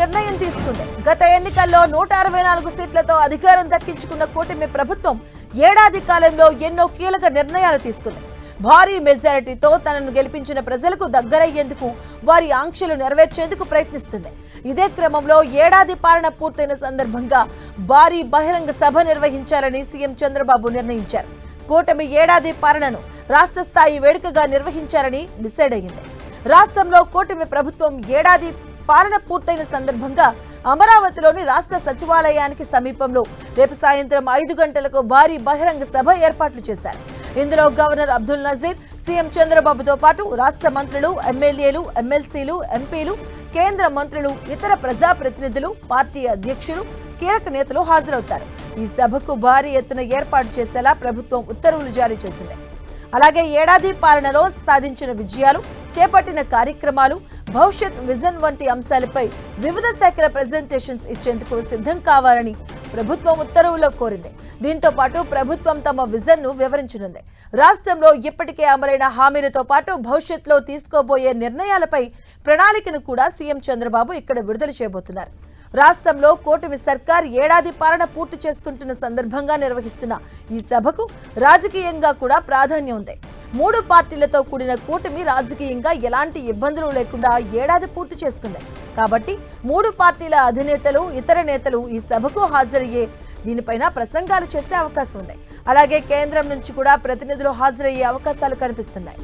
నిర్ణయం తీసుకుంది. గత ఎన్నికల్లో నూట అరవై నాలుగు సీట్లతో అధికారం దక్కించుకున్న కూటమి ప్రభుత్వం ఏడాది కాలంలో ఎన్నో కీలక నిర్ణయాలు తీసుకుంది. భారీ మెజారిటీతో తనను గెలిపించిన ప్రజలకు దగ్గరయ్యేందుకు వారి ఆంక్షలు నెరవేర్చేందుకు ప్రయత్నిస్తుంది. ఇదే క్రమంలో ఏడాది పాలన పూర్తయిన సందర్భంగా భారీ బహిరంగ సభ నిర్వహించాలని సీఎం చంద్రబాబు నిర్ణయించారు. కూటమి ఏడాది పాలనను రాష్ట్ర స్థాయి వేడుకగా నిర్వహించాలని డిసైడ్ అయ్యింది. రాష్ట్రంలో కూటమి ప్రభుత్వం ఏడాది పాలన పూర్తయిన సందర్భంగా అమరావతిలోని రాష్ట్ర సచివాలయానికి సమీపంలో రేపు సాయంత్రం ఐదు గంటలకు భారీ బహిరంగ సభ ఏర్పాట్లు చేశారు. ఇందులో గవర్నర్ అబ్దుల్ నజీర్ సీఎం చంద్రబాబుతో పాటు రాష్ట్ర మంత్రులు ఎమ్మెల్యేలు ఎమ్మెల్సీలు ఎంపీలు కేంద్ర మంత్రులు ఇతర ప్రజాప్రతినిధులు పార్టీ అధ్యక్షులు కీలక నేతలు హాజరవుతారు. ఈ సభకు భారీ ఎత్తున ఏర్పాటు చేసేలా ప్రభుత్వం ఉత్తర్వులు జారీ చేసింది. అలాగే ఏడాది పాలనలో సాధించిన విజయాలు చేపట్టిన కార్యక్రమాలు భవిష్యత్ విజన్ వంటి అంశాలపై వివిధ శాఖల ప్రెజెంటేషన్స్ ఇచ్చేందుకు సిద్ధం కావాలని ప్రభుత్వం ఉత్తర్వుల్లో కోరింది. దీంతో పాటు ప్రభుత్వం తమ విజన్ను వివరించనుంది. రాష్ట్రంలో ఇప్పటికే అమలైన హామీలతో పాటు భవిష్యత్తులో తీసుకోబోయే నిర్ణయాలపై ప్రణాళికను కూడా సీఎం చంద్రబాబు ఇక్కడ విడుదల చేయబోతున్నారు. రాష్ట్రంలో కూటమి సర్కార్ ఏడాది పాలన పూర్తి చేసుకుంటున్న సందర్భంగా నిర్వహిస్తున్న ఈ సభకు రాజకీయంగా కూడా ప్రాధాన్యం ఉంది. మూడు పార్టీలతో కూడిన కూటమి రాజకీయంగా ఎలాంటి ఇబ్బందులు లేకుండా ఏడాది పూర్తి చేసుకుంది. కాబట్టి మూడు పార్టీల అధినేతలు ఇతర నేతలు ఈ సభకు హాజరయ్యే దీనిపైన ప్రసంగాలు చేసే అవకాశం ఉంది. అలాగే కేంద్రం నుంచి కూడా ప్రతినిధులు హాజరయ్యే అవకాశాలు కనిపిస్తున్నాయి.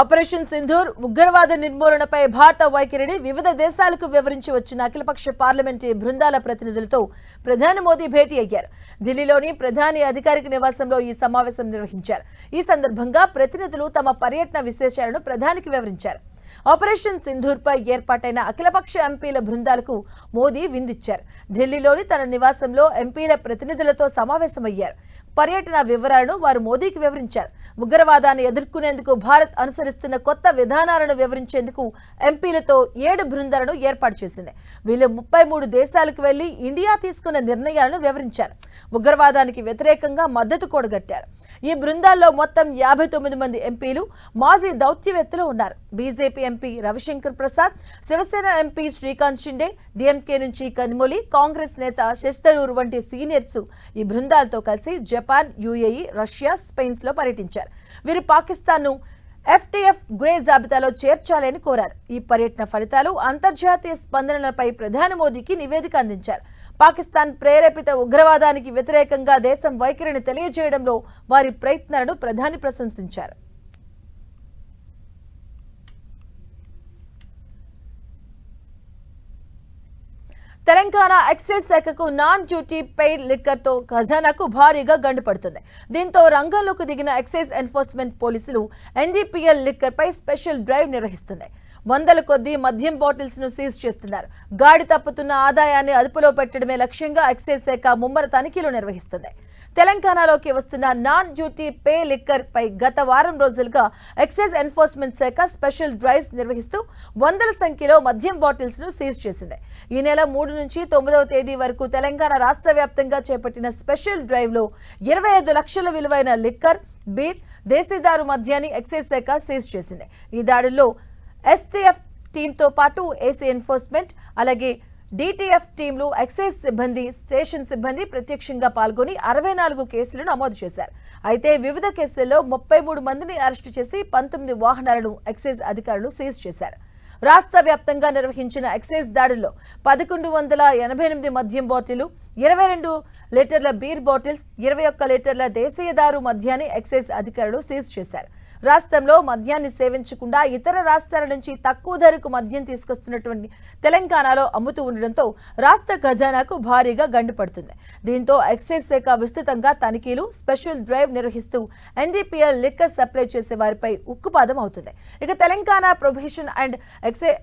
ఆపరేషన్ సింధూర్ ఉగ్రవాద నిర్మూలనపై భారత వైఖరిని వివిధ దేశాలకు వివరించి వచ్చిన అఖిలపక్ష పార్లమెంటరీ బృందాల ప్రతినిధులతో ప్రధాని మోదీ భేటీ అయ్యారు. ఢిల్లీలోని ప్రధాని అధికారిక నివాసంలో ఈ సమావేశం నిర్వహించారు. ఈ సందర్భంగా ప్రతినిధులు తమ పర్యటన విశేషాలను ప్రధానికి వివరించారు. ఆపరేషన్ సింధూర్పై ఏర్పాటైన అఖిలపక్ష ఎంపీల బృందాలకు మోదీ విందిచ్చారు. ఢిల్లీలోని తన నివాసంలో ఎంపీల ప్రతినిధులతో సమావేశమయ్యారు. పర్యటన వివరాలను వారు మోదీకి వివరించారు. ఉగ్రవాదాన్ని ఎదుర్కొనేందుకు భారత్ అనుసరిస్తున్న కొత్త విధానాలను వివరించేందుకు ఎంపీలతో ఏడు బృందాలను ఏర్పాటు చేసింది. వీళ్ళు ముప్పై మూడు దేశాలకు వెళ్ళి ఇండియా తీసుకున్న నిర్ణయాలను వివరించారు. ఉగ్రవాదానికి వ్యతిరేకంగా మద్దతు కూడగట్టారు. ఈ బృందాల్లో మొత్తం యాభై తొమ్మిది మంది ఎంపీలు మాజీ దౌత్యవేత్తలు ఉన్నారు. BJP MP Ravishankar Prasad Shivsena MP Srikanth Shinde DMK నుంచి కనిమొలి కాంగ్రెస్ నేత శశితరూర్ వంటి సీనియర్స్ ఈ బృందాలతో కలిసి జపాన్ జపాన్ యుఏఈ రష్యా స్పెయిన్స్లో పర్యటించారు. వీరు పాకిస్తాన్ను ఎఫ్టీఎఫ్ గ్రే జాబితాలో చేర్చాలని కోరారు. ఈ పర్యటన ఫలితాలు అంతర్జాతీయ స్పందనలపై ప్రధాని మోదీకి నివేదిక అందించారు. పాకిస్తాన్ ప్రేరేపిత ఉగ్రవాదానికి వ్యతిరేకంగా దేశం వైఖరిని తెలియజేయడంలో వారి ప్రయత్నాలను ప్రధాని ప్రశంసించారు. తెలంగాణ ఎక్సైజ్ శాఖకు నాన్ డ్యూటీ పెయిడ్ లిక్కర్తో ఖజానాకు భారీగా గండు పడుతుంది దీంతో రంగంలోకి దిగిన ఎక్సైజ్ ఎన్ఫోర్స్మెంట్ పోలీసులు ఎన్డీపీఎల్ లిక్కర్ పై స్పెషల్ డ్రైవ్ నిర్వహిస్తుంది వందల కొద్దీ మద్యం బాటిల్స్ను సీజ్ చేస్తున్నారు. గాడి తప్పుతున్న ఆదాయాన్ని అదుపులో పెట్టడమే లక్ష్యంగా ఎక్సైజ్ శాఖ ముమ్మర తనిఖీలు నిర్వహిస్తుంది. తెలంగాణలోకి వస్తున్న నాన్ డ్యూటీ పే లిక్కర్ పై గత వారం రోజులుగా ఎక్సైజ్ ఎన్ఫోర్స్మెంట్ శాఖ స్పెషల్ డ్రైవ్స్ నిర్వహిస్తూ వందల సంఖ్యలో మద్యం బాటిల్స్ను సీజ్ చేసింది. ఈ నెల మూడు నుంచి తొమ్మిదవ తేదీ వరకు తెలంగాణ రాష్ట్ర వ్యాప్తంగా చేపట్టిన స్పెషల్ డ్రైవ్లో ఇరవై ఐదు లక్షల విలువైన లిక్కర్ బీర్ దేశీదారు మద్యాన్ని ఎక్సైజ్ శాఖ సీజ్ చేసింది. ఈ దాడుల్లో ఎస్టీఎఫ్ టీంతో పాటు ఏసీ ఎన్ఫోర్స్మెంట్ అలాగే డిటిఎఫ్ టీంలు ఎక్సైజ్ సిబ్బంది స్టేషన్ సిబ్బంది ప్రత్యక్షంగా పాల్గొని అరవై నాలుగు కేసులు నమోదు చేశారు. అయితే వివిధ కేసుల్లో ముప్పై మూడు మందిని అరెస్టు చేసి పంతొమ్మిది వాహనాలను ఎక్సైజ్ అధికారులు సీజ్ చేశారు. రాష్ట్ర వ్యాప్తంగా నిర్వహించిన ఎక్సైజ్ దాడుల్లో పదకొండు వందల ఎనభై ఎనిమిది మద్యం బాటిలు ఇరవై రెండు లీటర్ల బీర్ బాటిల్స్ ఇరవై ఒక్క లీటర్ల దేశీయదారు మద్యాన్ని ఎక్సైజ్ అధికారులు సీజ్ చేశారు. రాష్ట్రంలో మద్యాన్ని సేవించకుండా ఇతర రాష్ట్రాల నుంచి తక్కువ ధరకు మద్యం తీసుకొస్తున్నటువంటి తెలంగాణలో అమ్ముతూ ఉండడంతో రాష్ట్ర ఖజానాకు భారీగా గండుపడుతుంది దీంతో ఎక్సైజ్ శాఖ విస్తృతంగా తనిఖీలు స్పెషల్ డ్రైవ్ నిర్వహిస్తూ ఎన్డీపీఎల్ లిక్కర్ సప్లై చేసే వారిపై ఉక్కుపాదం అవుతుంది. ఇక Telangana prohibition and excise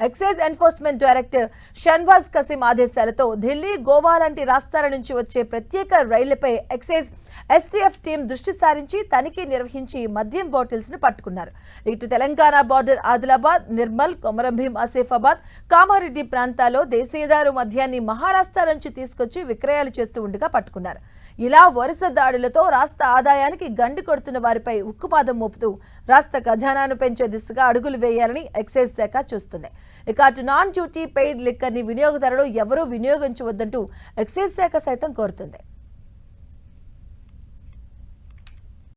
excise enforcement director Shanwaz Kasim ఆదేశాలతో ఢిల్లీ గోవా లాంటి రాష్ట్రాల నుంచి వచ్చే ప్రత్యేక రైళ్ళపై ఎక్సైజ్ ఎస్టీఎఫ్ టీం దృష్టి సారించి తనిఖీ నిర్వహించి మద్యం బాటిల్స్ను పట్టుకున్నారు. ఇటు తెలంగాణ బార్డర్ ఆదిలాబాద్ నిర్మల్ కొమరంభీం ఆసిఫాబాద్ కామారెడ్డి ప్రాంతాల్లో దేశీయదారు మద్యాన్ని మహారాష్ట్ర నుంచి తీసుకొచ్చి విక్రయాలు చేస్తూ ఉండగా పట్టుకున్నారు. ఇలా వరుస దాడులతో రాష్ట్ర ఆదాయానికి గండి కొడుతున్న వారిపై ఉక్కుపాదం మోపుతూ రాష్ట్ర ఖజానాను పెంచే దిశగా అడుగులు వేయాలని ఎక్సైజ్ శాఖ చూస్తుంది. ఇక అటు నాన్ డ్యూటీ పెయిడ్ లిక్కర్ని వినియోగదారులు ఎవరూ వినియోగించవద్దంటూ ఎక్సైజ్ శాఖ సైతం కోరుతుంది.